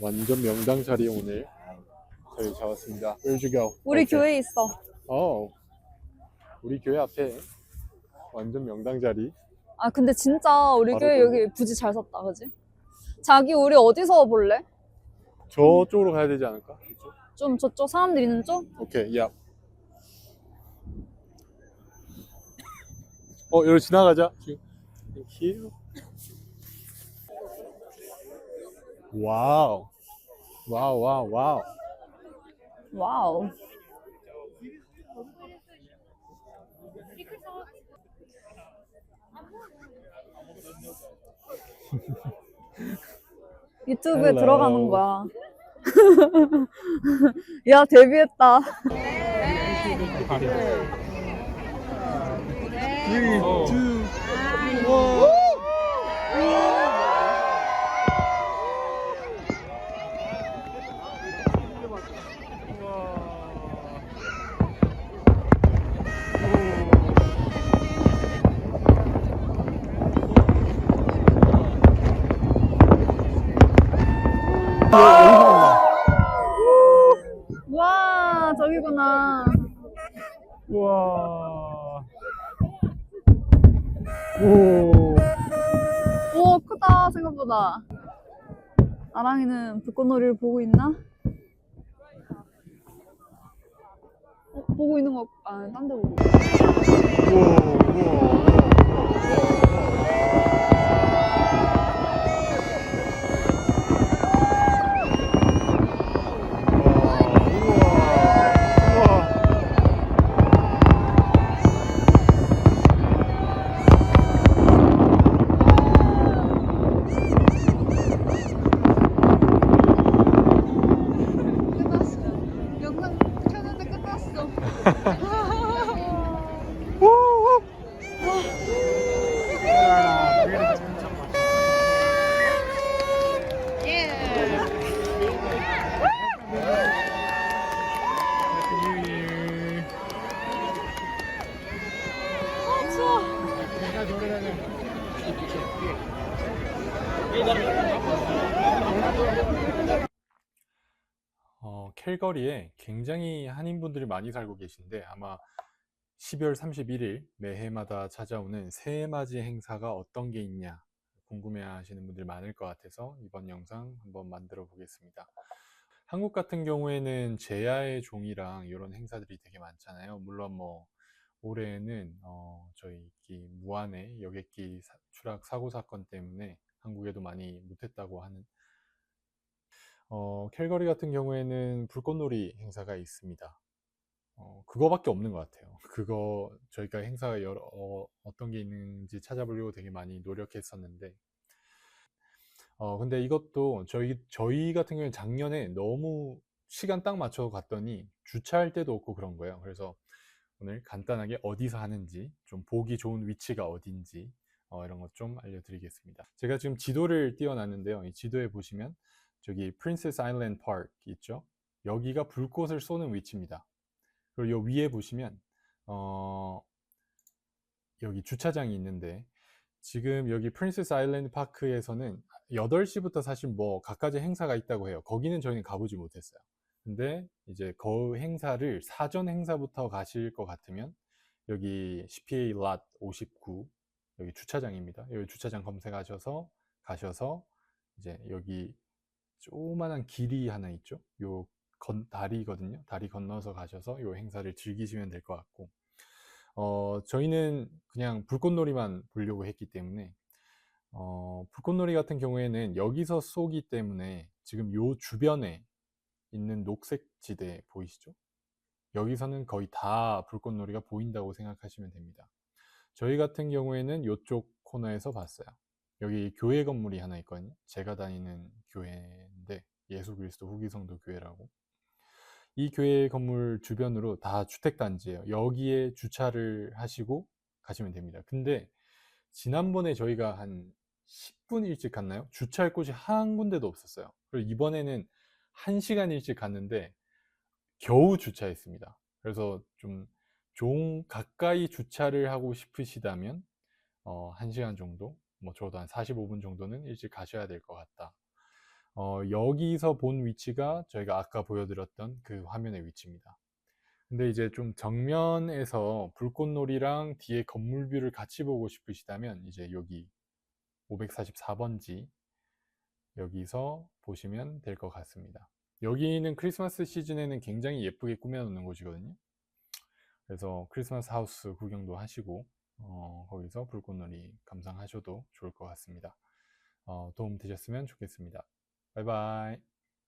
완전 명당 자리 오늘 저희 잡았습니다. Where'd you go? 우리 오케이. 교회에 있어. 어, 우리 교회 앞에 완전 명당 자리. 아 근데 진짜 우리 바로 교회. 여기 부지 잘 샀다, 그지? 자기 우리 어디서 볼래? 저쪽으로 가야 되지 않을까? 좀 저쪽 사람들 있는 쪽? 오케이, 야. 어, 여기 지나가자. 지금. Thank you. 와우. 와우, 와우, 와우. 와우. 유튜브에 Hello. 들어가는 거야. 야, 데뷔했다. Three, two, 와, 저기구나. 우와. 오. 오, 크다, 생각보다. 아랑이는 불꽃놀이를 보고 있나? 어, 보고 있는 거, 아, 딴 데 보고. 우와, 우와. 끝났어. 어, 캘거리에 굉장히 한인분들이 많이 살고 계신데 아마 12월 31일 매해마다 찾아오는 새해맞이 행사가 어떤 게 있냐 궁금해 하시는 분들 많을 것 같아서 이번 영상 한번 만들어 보겠습니다. 한국 같은 경우에는 제야의 종이랑 이런 행사들이 되게 많잖아요. 물론 뭐 올해는 어, 저희 이 무안의 여객기 사- 추락 사고 사건 때문에 한국에도 많이 못했다고 하는 어, 캘거리 같은 경우에는 불꽃놀이 행사가 있습니다. 어, 그거밖에 없는 것 같아요. 그거 저희가 행사가 여러 어, 어떤 게 있는지 찾아보려고 되게 많이 노력했었는데 어, 근데 이것도 저희 저희 같은 경우에 작년에 너무 시간 딱 맞춰 갔더니 주차할 데도 없고 그런 거예요. 그래서 오늘 간단하게 어디서 하는지 좀 보기 좋은 위치가 어딘지 어, 이런 것 좀 알려드리겠습니다. 제가 지금 지도를 띄워놨는데요. 이 지도에 보시면 저기 프린세스 아일랜드 파크 있죠? 여기가 불꽃을 쏘는 위치입니다. 그리고 요 위에 보시면 어, 여기 주차장이 있는데 지금 여기 프린세스 아일랜드 파크에서는 8시부터 사실 뭐 갖가지 행사가 있다고 해요. 거기는 저희는 가보지 못했어요. 근데 이제 그 행사를 사전 행사부터 가실 것 같으면 여기 CPA lot 59 여기 주차장입니다. 여기 주차장 검색하셔서 가셔서 이제 여기 조그만한 길이 하나 있죠. 요 건, 다리거든요. 다리 건너서 가셔서 요 행사를 즐기시면 될 것 같고 어, 저희는 그냥 불꽃놀이만 보려고 했기 때문에 어, 불꽃놀이 같은 경우에는 여기서 쏘기 때문에 지금 요 주변에 있는 녹색 지대 보이시죠? 여기서는 거의 다 불꽃놀이가 보인다고 생각하시면 됩니다. 저희 같은 경우에는 이쪽 코너에서 봤어요. 여기 교회 건물이 하나 있거든요. 제가 다니는 교회인데 예수 그리스도 후기성도 교회라고. 이 교회 건물 주변으로 다 주택단지예요. 여기에 주차를 하시고 가시면 됩니다. 근데 지난번에 저희가 한 10분 일찍 갔나요? 주차할 곳이 한 군데도 없었어요. 그리고 이번에는 1시간 일찍 갔는데 겨우 주차했습니다. 그래서 좀 종 가까이 주차를 하고 싶으시다면 어, 1시간 정도, 뭐 저도 한 45분 정도는 일찍 가셔야 될 것 같다. 어, 여기서 본 위치가 저희가 아까 보여드렸던 그 화면의 위치입니다. 근데 이제 좀 정면에서 불꽃놀이랑 뒤에 건물 뷰를 같이 보고 싶으시다면 이제 여기 544번지 여기서 보시면 될 것 같습니다. 여기는 크리스마스 시즌에는 굉장히 예쁘게 꾸며놓는 곳이거든요. 그래서 크리스마스 하우스 구경도 하시고 어, 거기서 불꽃놀이 감상하셔도 좋을 것 같습니다. 어, 도움 되셨으면 좋겠습니다. 바이바이.